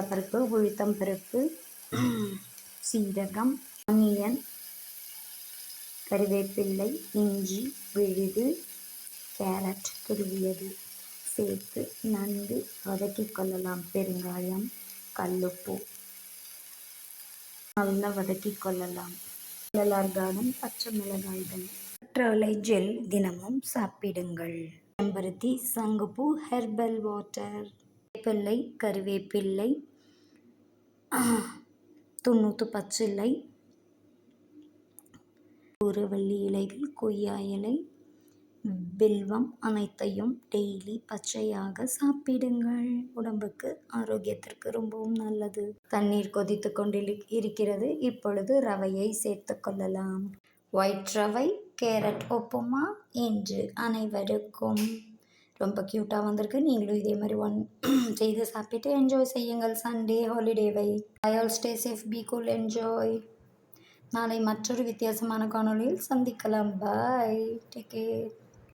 கடலைப்பருப்பு உளுத்தம் பருப்பு சீரகம் ஆனியன் கருவேப்பிள்ளை இஞ்சி விழுது கேரட் துருவியது. சேர்த்து நன்கு வதக்கிக் கொள்ளலாம். பெருங்காயம் கல்லுப்பு. நல்லா வதக்கிக் கொள்ளலாம். வள்ளலார் பச்சை மிளகாய்கள். கற்றாழை ஜெல் தினமும் சாப்பிடுங்கள். செம்பருத்தி சங்குப்பூ ஹெர்பல் வாட்டர். வேப்பிள்ளை கருவேப்பிள்ளை துண்ணூற்று பச்சிலை ஊரவள்ளி இலைகள் கொய்யா இலை. வில்வம் அனைத்தையும் டெய்லி பச்சையாக சாப்பிடுங்கள். உடம்புக்கு ஆரோக்கியத்திற்கு ரொம்பவும் நல்லது. தண்ணீர் கொதித்து கொண்டு இருக்கிறது. இப்பொழுது ரவையை சேர்த்து கொள்ளலாம். ஒயிட் ரவை கேரட் உப்புமா என்று அனைவருக்கும் ரொம்ப க்யூட்டாக வந்திருக்கு. நீங்களும் இதே மாதிரி ஒன் செய்து சாப்பிட்டு என்ஜாய் செய்யுங்கள். Sunday ஹாலிடேவை I all stay safe be cool enjoy நாளை மற்றொரு வித்தியாசமான காணொளியில் சந்திக்கலாம். Bye take care